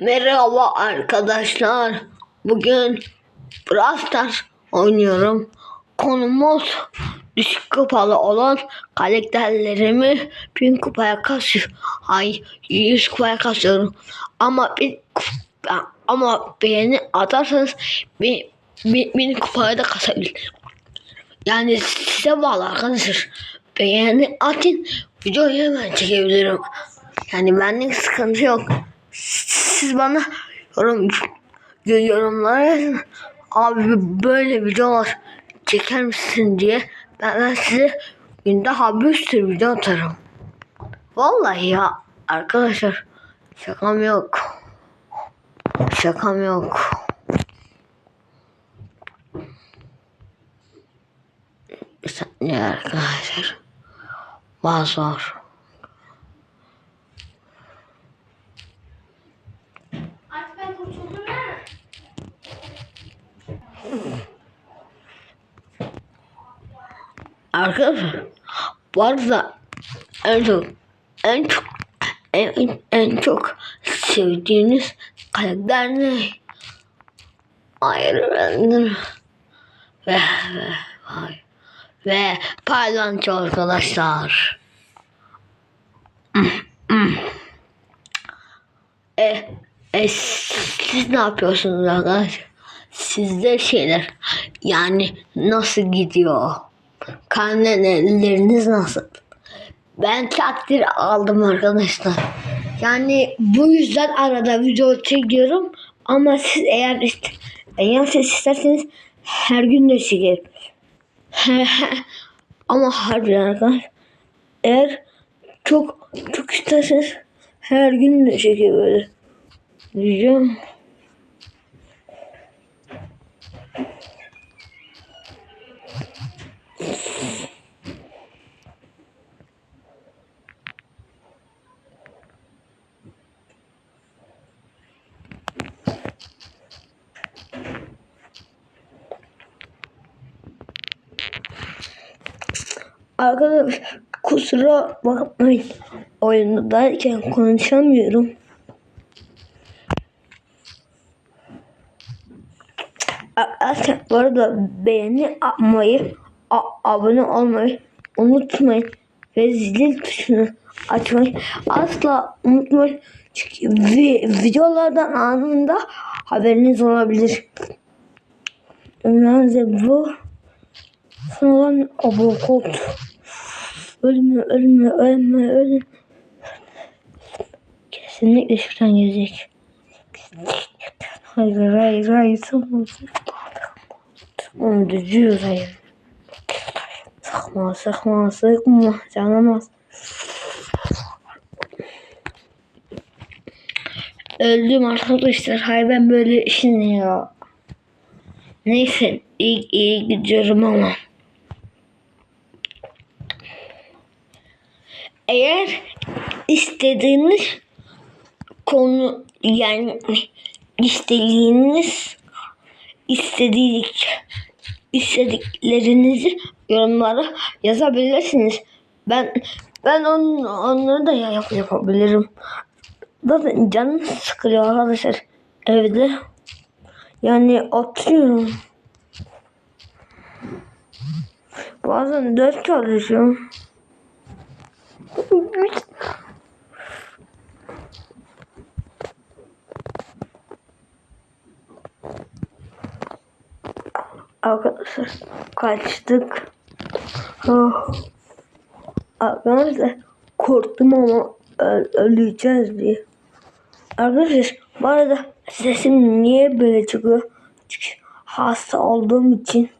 Merhaba arkadaşlar. Bugün Brawl oynuyorum. Konumuz düşük kupalı olan karakterlerimi bin kupaya kasıyorum. Ay 100 kupaya kasıyorum. Ama bin, ama beğeni atarsanız bin, bin, bin kupaya da kasabilirim. Yani size bağlı arkadaşlar. Beğeni atın videoyu hemen çekebilirim. Yani benlik sıkıntı yok. Siz bana yorum yorumlara. Abi böyle videolar çeker misin diye ben, ben size günde ha bir sürü video atarım. Vallahi ya arkadaşlar şakam yok. Şakam yok. Bir saniye arkadaşlar. Bazı. Artık ben kurtuldum ya. Arkadaşlar bu arada en çok en çok en, en çok sevdiğiniz karakter ne? Iron ve ve vay ve paylanço arkadaşlar. e, e, siz ne yapıyorsunuz arkadaşlar? Sizde şeyler yani nasıl gidiyor? Karneleriniz nasıl? Ben takdir aldım arkadaşlar. Yani bu yüzden arada video çekiyorum. Ama siz eğer ist eğer siz isterseniz her gün de çekerim. ama harbiden arkadaşlar eğer çok çok isterseniz her gün de çekebilirim. Diyeceğim. Arkadaşlar kusura bakmayın. Oyundayken konuşamıyorum. Arkadaşlar bu arada beğeni atmayı, abone olmayı unutmayın. Ve zil tuşunu açmayı asla unutmayın. Çünkü vi- videolardan anında haberiniz olabilir. Önemli bu. Sonra abokot. Ölme, ölme, ölme, ölme. Kesinlikle şuradan gelecek. Hayır, hayır, hayır. Tamam. Tamam, düzüyoruz hayır. Sıkma, sıkma, sıkma. Canamaz. Öldüm arkadaşlar. Hayır ben böyle işin ya. Neyse iyi, iyi gidiyorum ama. Eğer istediğiniz konu yani istediğiniz istedik istediklerinizi yorumlara yazabilirsiniz. Ben ben on, onları da yap, yapabilirim. Zaten canım sıkılıyor arkadaşlar evde. Yani oturuyorum. Bazen ders çalışıyorum. Arkadaşlar kaçtık. Oh. Arkadaşlar korktum ama öleceğiz diye. Arkadaşlar bu arada sesim niye böyle çıkıyor? Çünkü hasta olduğum için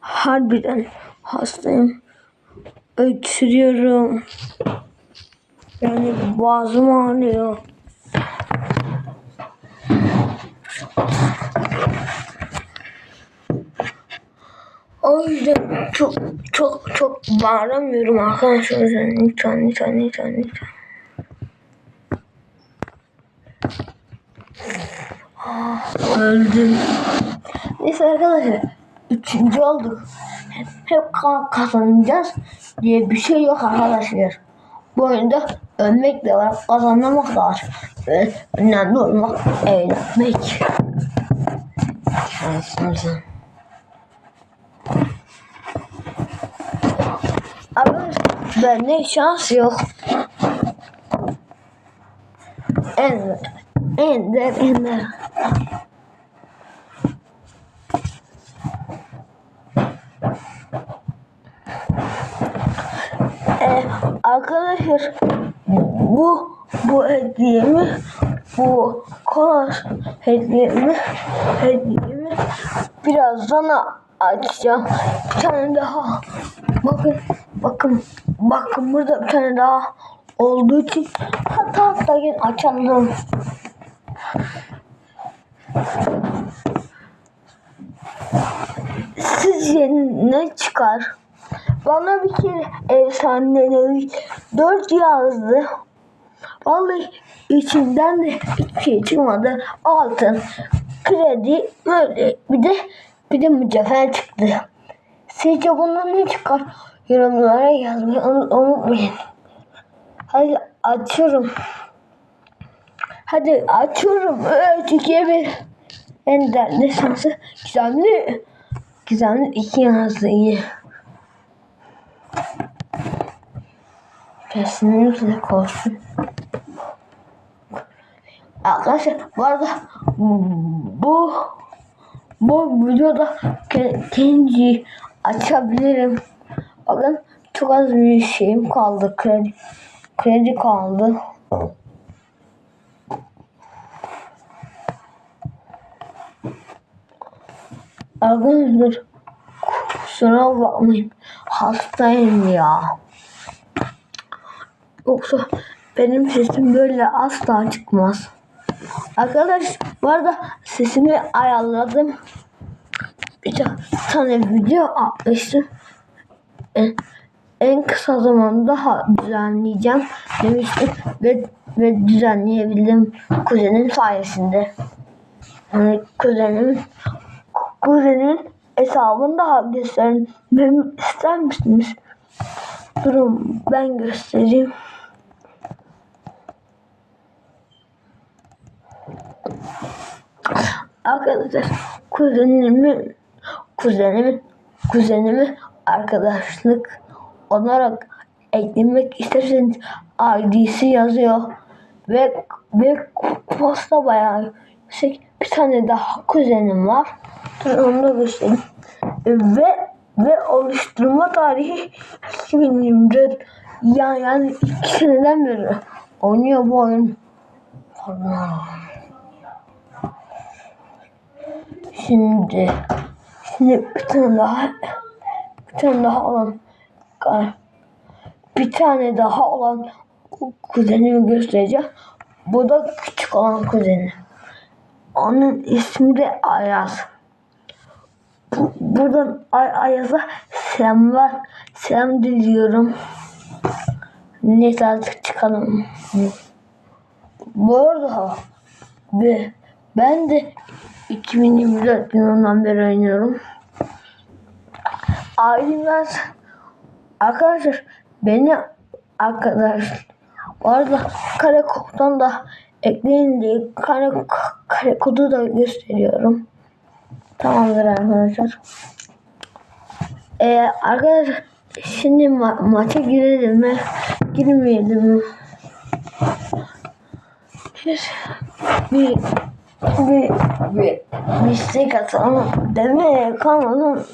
harbiden hastayım. Öksürüyorum. Yani boğazım ağrıyor. O yüzden çok çok çok bağıramıyorum arkadaşlar. Lütfen lütfen lütfen lütfen. Ah, öldüm. Neyse arkadaşlar. Üçüncü olduk. Hep, hep ka- kazanacağız diye bir şey yok arkadaşlar. Bu oyunda Ölmek de var, kazanmak da var. Ve önemli olmak, eğlenmek. Şansımızın. Arkadaşlar bende şans yok. Ender, ender, ender. Ee, arkadaşlar bu bu hediyemi bu kolas hediyemi hediyemi birazdan açacağım. Bir tane daha bakın bakın bakın burada bir tane daha olduğu için hatta hatta açalım. Sizce ne çıkar? Bana bir kere efsaneleri dört yazdı. Vallahi içimden de hiçbir şey çıkmadı. Altın, kredi, böyle bir de bir de mücevher çıktı. Sizce bundan ne çıkar? Yorumlara yazmayı unutmayın. Hadi açıyorum. Hadi açıyorum. 3, 2, 1. En dertli şansı gizemli. Gizemli iki yazdı iyi. Kesinlikle korksun. Arkadaşlar bu arada bu bu videoda Kenji açabilirim. Bakın çok az bir şeyim kaldı. Kredi, kredi kaldı. Arkadaşlar kusura bakmayın. Hastayım ya. Yoksa benim sesim böyle asla çıkmaz. Arkadaş bu arada sesimi ayarladım. Bir ta- tane video atmıştım. En, en kısa zamanda düzenleyeceğim demiştim ve, ve düzenleyebildim kuzenim sayesinde. Yani kuzenim kuzenin hesabını daha göstermemi ister misiniz? Durun ben göstereyim. Arkadaşlar kuzenimi kuzenimi kuzenimi arkadaşlık olarak eklemek isterseniz ID'si yazıyor ve ve posta bayağı yüksek bir tane daha kuzenim var. Dur onu da göstereyim. Ve ve oluşturma tarihi 2024 ya yani iki seneden beri oynuyor bu oyun. Şimdi şimdi bir tane daha bir tane daha olan bir tane daha olan kuzenimi göstereceğim. Bu da küçük olan kuzenim. Onun ismi de Ayaz. Bu- Buradan Ay Ayaz'a selamlar. Selam diliyorum. Neyse artık çıkalım. Bu arada ben de 2024 yılından beri oynuyorum. Ailemden arkadaşlar beni arkadaş bu arada kare koddan da ekleyin diye kare, kare kodu da gösteriyorum. Tamamdır arkadaşlar. Ee, arkadaşlar şimdi ma- maça girelim mi? Girmeyelim mi? Bir, bir, bir, bir, bir istek atalım. Demeye kalmadım.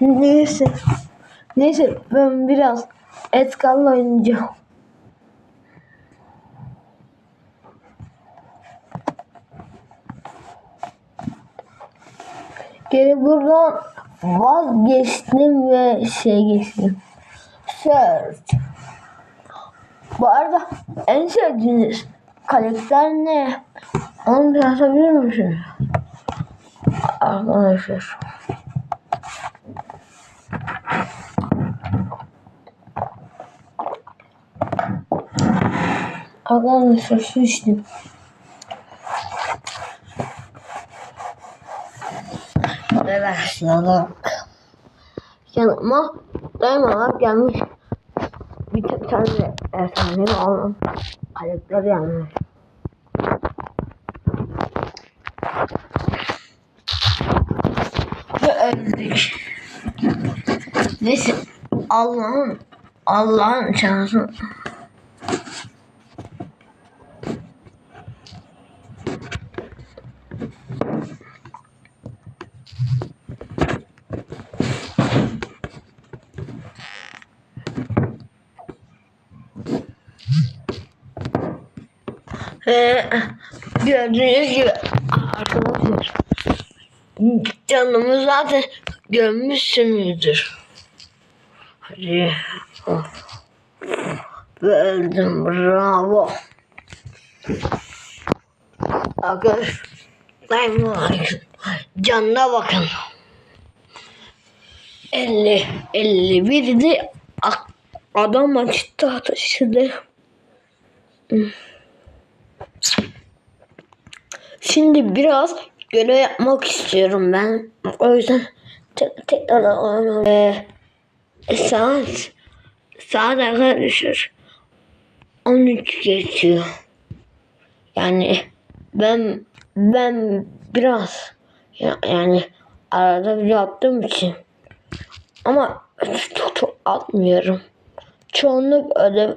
Neyse. Neyse ben biraz Edgar'la oynayacağım. Geri buradan vazgeçtim ve şey geçtim. Search. Bu arada en sevdiğiniz karakter ne? Onu bir yazabilir misiniz? Arkadaşlar. Arkadaşlar su içtim. Ve başladık. Yanıma dayımalar gelmiş. bir, bir tane de efsane olan karakter yani. Ve öldük. Neyse Allah'ın Allah'ın şansı. Ve gördüğünüz gibi arkadaşlar canımı zaten görmüşsünüzdür. Hadi. Ve öldüm. Bravo. Arkadaşlar. Canına bakın. 50 51 de ak- adam açtı taşıdı. Şimdi biraz görev yapmak istiyorum ben. O yüzden tek tekrar oynuyorum. Ee, saat saat arkadaşlar 13 geçiyor. Yani ben ben biraz ya- yani arada bir yaptığım için ama çok çok atmıyorum. Çoğunluk ödev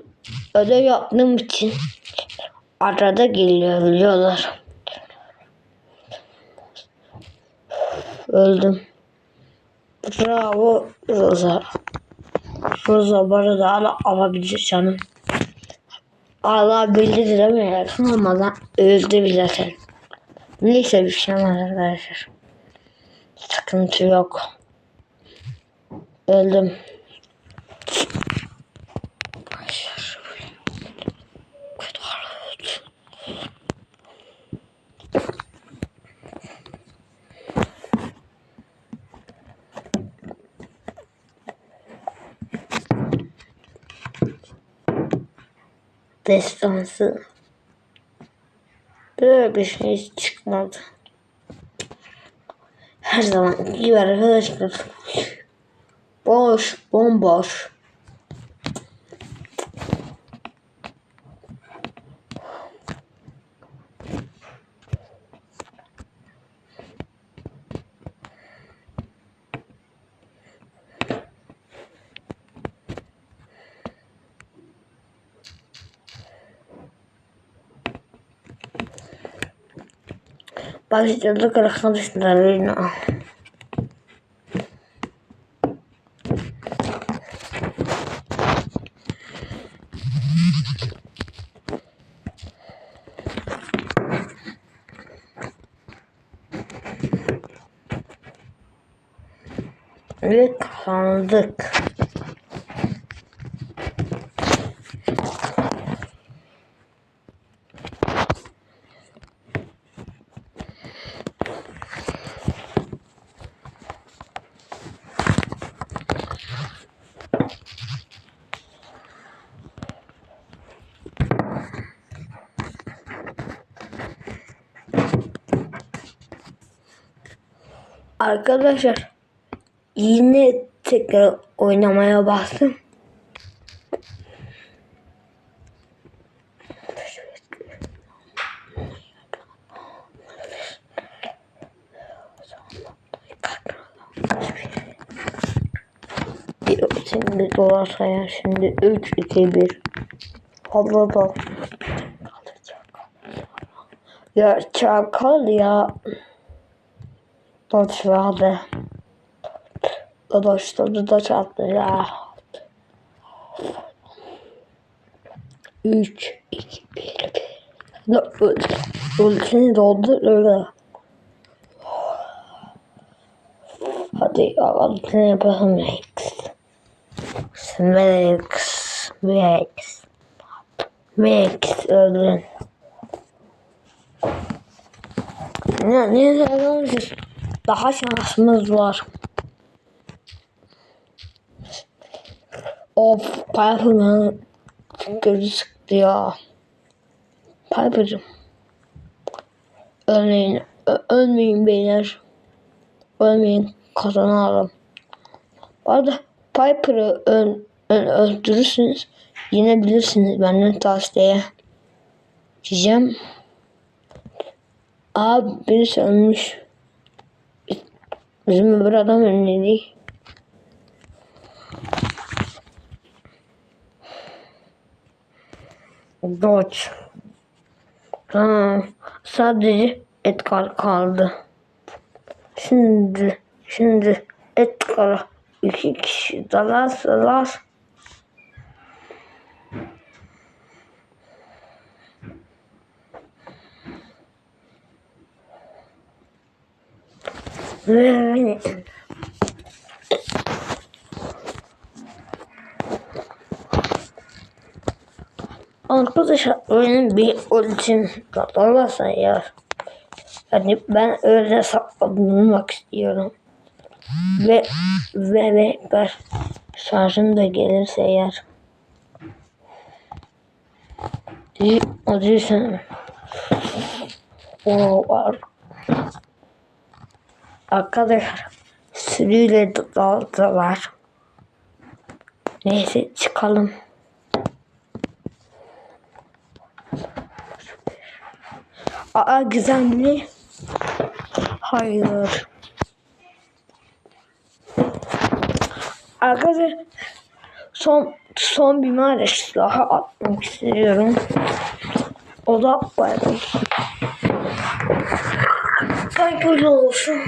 ödev yaptığım için arada geliyor biliyorlar. Öldüm. Bravo Rosa. Rosa bana da hala alabilir canım. Allah bildi demiyorsun ama lan öldü bile sen. Neyse bir şey olmaz arkadaşlar. Sıkıntı yok. Öldüm. Destansı. Böyle bir şey çıkmadı. Her zaman gibi arkadaşlar. Boş, bomboş. Başladık arkadaşlar oyuna. Ve kazandık. Arkadaşlar yine tekrar oynamaya bastım. Şimdi dolar sayar şimdi 3 2 1 Fazla da. Ya çakal ya Dodge vardı. Dodge'da da çarptı ya. 3, 2, 1, 1. Ultini doldur öyle. Hadi ultini yapalım Max. Max. Max. Max öldün. Ya niye söylememişiz? Daha şansımız var. Of Piper'ın gözü sıktı ya. Piper'cım. Ölmeyin. Ö- ölmeyin beyler. Ölmeyin. Kazanalım. Bu arada Piper'ı öl öyle öldürürsünüz. Benden tavsiye. Diyeceğim. Aa birisi ölmüş. Bizim öbür adam önledi. Dodge. Tamam. Sadece Edgar kaldı. Şimdi, şimdi Edgar'a iki kişi dalarsalar Arkadaşlar oyunun bir ultim olmasa ya. Yani ben öyle saklanmak istiyorum. Ve ve ve ben şarjım da gelirse eğer. O değilse. O var. Arkadaşlar sürüyle daldılar. Neyse çıkalım. Aa gizemli. Hayır. Arkadaşlar son son bir maalesef daha atmak istiyorum. O da bayram. Hayırlı olsun.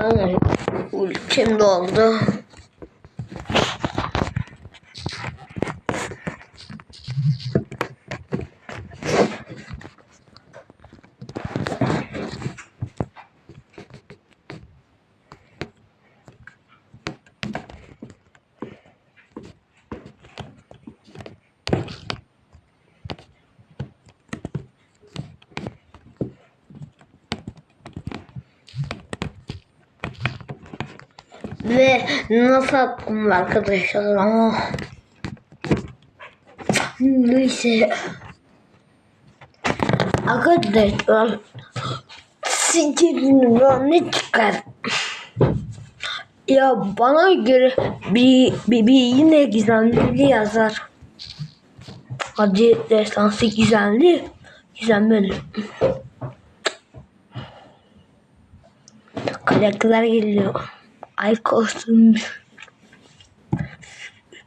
Arkadaşlar ultim Ve nasıl attım arkadaşlar ama neyse arkadaşlar sizce bundan ne çıkar? Ya bana göre bir, bir, bir yine gizemli yazar. Hadi destansı gizemli. Gizemli. Karakter geliyor. Ay kostüm.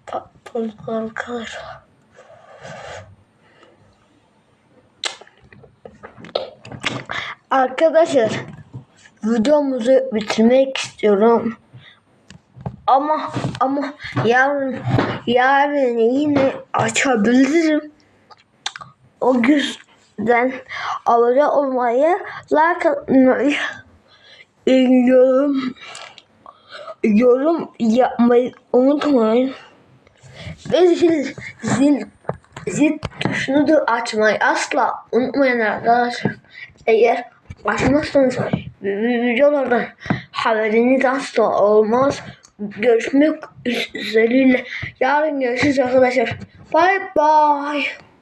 Patladık arkadaşlar. Arkadaşlar videomuzu bitirmek istiyorum. Ama ama yarın yarın yine açabilirim. O yüzden abone olmayı, like atmayı, yorum yorum yapmayı unutmayın. Ve zil, zil, zil tuşunu da açmayı asla unutmayın arkadaşlar. Eğer açmazsanız videolardan haberiniz asla olmaz. Görüşmek üzere. Yarın görüşürüz arkadaşlar. Bye bye.